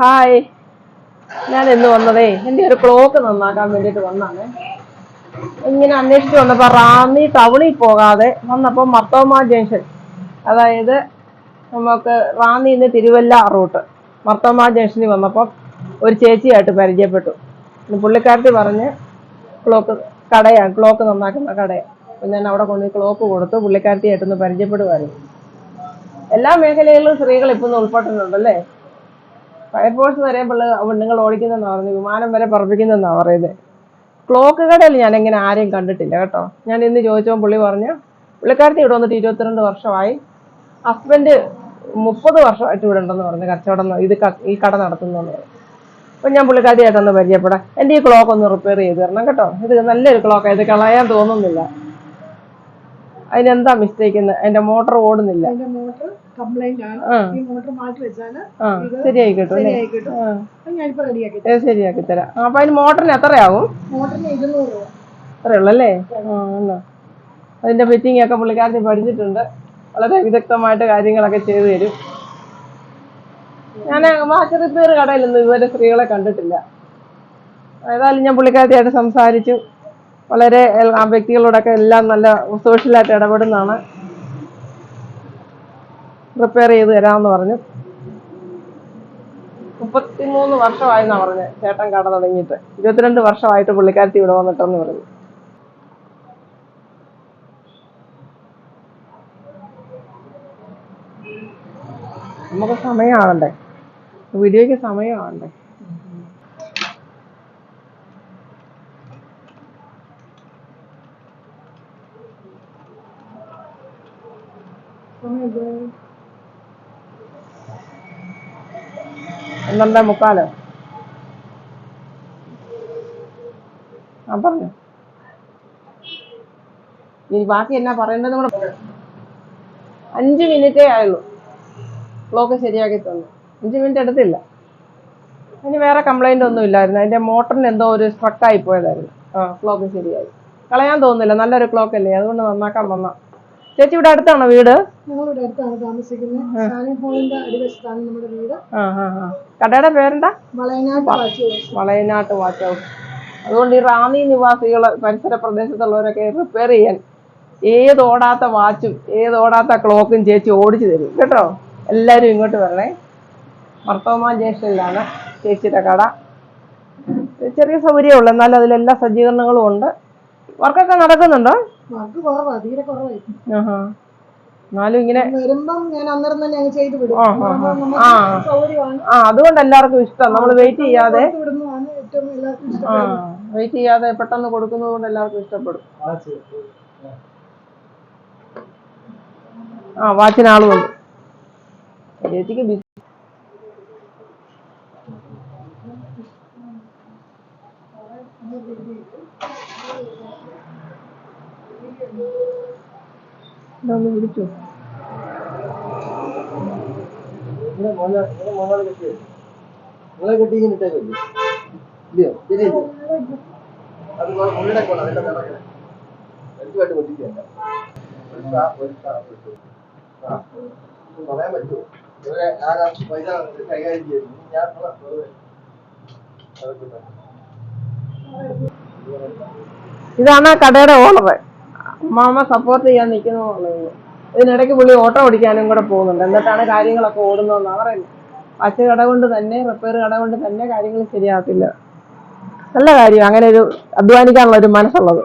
Hi ഞാൻ എന്ന് വന്നതേ എന്റെ ഒരു ക്ലോക്ക് നന്നാക്കാൻ വേണ്ടിയിട്ട് വന്നാണ്. ഇങ്ങനെ അന്വേഷിച്ച് വന്നപ്പോൾ റാന്നി ടൗണിൽ പോകാതെ വന്നപ്പോൾ മർത്തോമ ജംഗ്ഷൻ. അതായത് നമുക്ക് റാന്നി നിന്ന് തിരുവല്ല റൂട്ട്. മർത്തോമ ജംഗ്ഷനിൽ വന്നപ്പോൾ ഒരു ചേച്ചിയായിട്ട് പരിചയപ്പെട്ടു. പുള്ളിക്കാരത്തി പറഞ്ഞ് ക്ലോക്ക് കടയാണ് ക്ലോക്ക് നന്നാക്കുന്ന കടയാണ്. ഞാൻ അവിടെ കൊണ്ട് ക്ലോക്ക് കൊടുത്തു പുള്ളിക്കാരത്തിയായിട്ടൊന്ന് പരിചയപ്പെടുമായിരുന്നു എല്ലാ മേഖലകളിലും സ്ത്രീകൾ ഇപ്പം ഉൾപ്പെട്ടിട്ടുണ്ടല്ലേ? ഫയർഫോഴ്സ് വരെ പിള്ള പെണ്ണുങ്ങൾ ഓടിക്കുന്നെന്നാണ് പറയുന്നത്. വിമാനം വരെ പറപ്പിക്കുന്നെന്നാ പറയുന്നത്. ക്ലോക്ക് കടയിൽ ഞാൻ എങ്ങനെ ആരെയും കണ്ടിട്ടില്ല കേട്ടോ. ഞാൻ ഇന്ന് ചോദിച്ചപ്പോൾ പുള്ളി പറഞ്ഞു പുള്ളിക്കാരത്തി ഇവിടെ വന്നിട്ട് ഇരുപത്തിരണ്ട് വർഷമായി. ഹസ്ബൻഡ് മുപ്പത് വർഷമായിട്ട് ഇവിടെ ഉണ്ടെന്ന് പറഞ്ഞു. കച്ചവടം ഇത് ഈ കട നടത്തുന്നെന്ന് പറഞ്ഞു. അപ്പം ഞാൻ പുള്ളിക്കാരിയായിട്ടൊന്ന് പരിചയപ്പെടാം. എന്റെ ഈ ക്ലോക്ക് ഒന്ന് റിപ്പയർ ചെയ്ത് തരണം കേട്ടോ. ഇത് നല്ലൊരു ക്ലോക്ക് ഇത് കളയാൻ തോന്നുന്നില്ല. അതിനെന്താ മിസ്റ്റേക്ക് എന്റെ മോട്ടർ ഓടുന്നില്ല. കംപ്ലൈന്റ് ആണ്. ഈ മോട്ടർ മാറ്റി വെച്ചാൽ ആ ശരിയായി കിട്ടും ശരിയായി കിട്ടും ഞാനിപ്പോ റെഡിയാക്കി ശരിയാക്കി തരാം. അപ്പൊ അതിന് മോട്ടറിന് എത്രയാവും? മോട്ടറിന് ഇരുന്നൂറ് രൂപ. അത്രേ ഉള്ളല്ലേ ആ എന്നാ. അതിന്റെ ഫിറ്റിംഗ് ഒക്കെ പുള്ളിക്കാരത്തി പഠിച്ചിട്ടുണ്ട്. വളരെ വിദഗ്ധമായിട്ട് കാര്യങ്ങളൊക്കെ ചെയ്തു തരും. ഞാൻ വാച്ച് റിപ്പയർ കടയിലൊന്നും ഇതുവരെ സ്ത്രീകളെ കണ്ടിട്ടില്ല. ഏതായാലും ഞാൻ പുള്ളിക്കാരത്തിയായിട്ട് സംസാരിച്ചു. വളരെ ആ വ്യക്തികളോടൊക്കെ എല്ലാം നല്ല സോഷ്യലായിട്ട് ഇടപെടുന്നതാണ്. റിപ്പയർ ചെയ്ത് തരാമെന്ന് പറഞ്ഞു. മുപ്പത്തിമൂന്ന് വർഷമായെന്നാ പറഞ്ഞത് ചേട്ടൻ കട തുടങ്ങിയിട്ട്. ഇരുപത്തിരണ്ട് വർഷമായിട്ട് പുള്ളിക്കാരത്തി ഇവിടെ വന്നിട്ടെന്ന് പറഞ്ഞു. നമുക്ക് സമയമാണല്ലേ വീഡിയോയ്ക്ക് സമയമാകണ്ടേ പന്ത്രണ്ടേ മുക്കാലോ? ആ പറഞ്ഞു. ഇനി ബാക്കി എന്നാ പറയേണ്ടത് കൂടെ. അഞ്ച് മിനിറ്റേ ആയുള്ളൂ. ക്ലോക്ക് ശരിയാക്കി തന്നു. അഞ്ച് മിനിറ്റ് എടുത്തില്ല. അതിന് വേറെ കംപ്ലൈന്റ് ഒന്നും ഇല്ലായിരുന്നു. അതിന്റെ മോട്ടറിന് എന്തോ ഒരു സ്ട്രക്ക് ആയി പോയതായിരുന്നു. ആ ക്ലോക്ക് ശരിയായി. കളയാൻ തോന്നുന്നില്ല. നല്ലൊരു ക്ലോക്ക് അല്ലേ? അതുകൊണ്ട് നന്നാക്കാൻ വന്ന. ചേച്ചി ഇവിടെ അടുത്താണോ വീട്? ഞങ്ങളിവിടെ അടുത്താണ് താമസിക്കുന്നത്. ഷാനിൻ ഹോളിന്റെ അടിവശത്താണ് നമ്മുടെ വീട്. ആ ആ ആ. കടയുടെ പേരെന്താ? Valayanad watch Valayanad watch house. അതുകൊണ്ട് ഈ റാന്നി നിവാസികൾ പരിസര പ്രദേശത്തുള്ളവരൊക്കെ റിപ്പയർ ചെയ്യാൻ ഏത് ഓടാത്ത വാച്ചും ഏത് ഓടാത്ത ക്ലോക്കും ചേച്ചി ഓടിച്ചു തരും. കേട്ടോ? എല്ലാവരും ഇങ്ങോട്ട് വരണേ. മർത്തോമാൻ ജംഗ്ഷനിലാണ് ചേച്ചിയുടെ കട. ചെറിയ സൗകര്യമുള്ളൂ എന്നാലും അതിലെല്ലാ സജ്ജീകരണങ്ങളും ഉണ്ട്. വർക്കൊക്കെ നടക്കുന്നുണ്ടോ? വർക്ക് കുറവാ തീരെ കുറവായി. ആഹാ. എന്നാലും ഇങ്ങനെ വരുമ്പം ഞാൻ അന്നേരം തന്നെ അങ്ങ് ചെയ്ത് വിടും. ആ. സൗകര്യമാണ്. ആ അതുകൊണ്ട് എല്ലാവർക്കും ഇഷ്ടം. നമ്മൾ വെയിറ്റ് ചെയ്യാതെ വിടുന്നതാണ് ഏറ്റവും എല്ലാവർക്കും ആ ഇഷ്ടം വെയിറ്റ് ചെയ്യാതെ പെട്ടെന്ന് കൊടുക്കുന്നത് കൊണ്ട് എല്ലാവർക്കും ഇഷ്ടപ്പെടും. ആ വാച്ചിന് ആൾ വന്നു ചേച്ചിക്ക് ബിസി ഇതൊന്ന് വിളിച്ചോ നിങ്ങളെ കെട്ടി ഇട്ടേക്കില്ലേ ഇല്ലയോ? അത് കൊള്ളാം എനിക്കുമായിട്ട് ഒരു സാ ഒരു സാ ഒരു ആ. ഇത് പറയാൻ പറ്റുമോ? ഇവരെ ആരാ പൈസ കൈകാര്യം ചെയ്യുന്നു ഞാൻ ഇതാണ് ആ കടയുടെ ഓണർ. മാമ സപ്പോർട്ട് ചെയ്യാൻ നിൽക്കുന്നു ഇതിനിടയ്ക്ക് പുള്ളി ഓട്ടോ ഓടിക്കാനും കൂടെ പോകുന്നുണ്ട്. എന്നിട്ടാണ് കാര്യങ്ങളൊക്കെ ഓടുന്നതെന്നാണ് പറയുന്നത്. പച്ച കട കൊണ്ട് തന്നെ റിപ്പയർ കട കൊണ്ട് തന്നെ കാര്യങ്ങൾ ശരിയാകത്തില്ല. നല്ല കാര്യം. അങ്ങനെ ഒരു അധ്വാനിക്കാനുള്ള ഒരു മനസ്സുള്ളത്.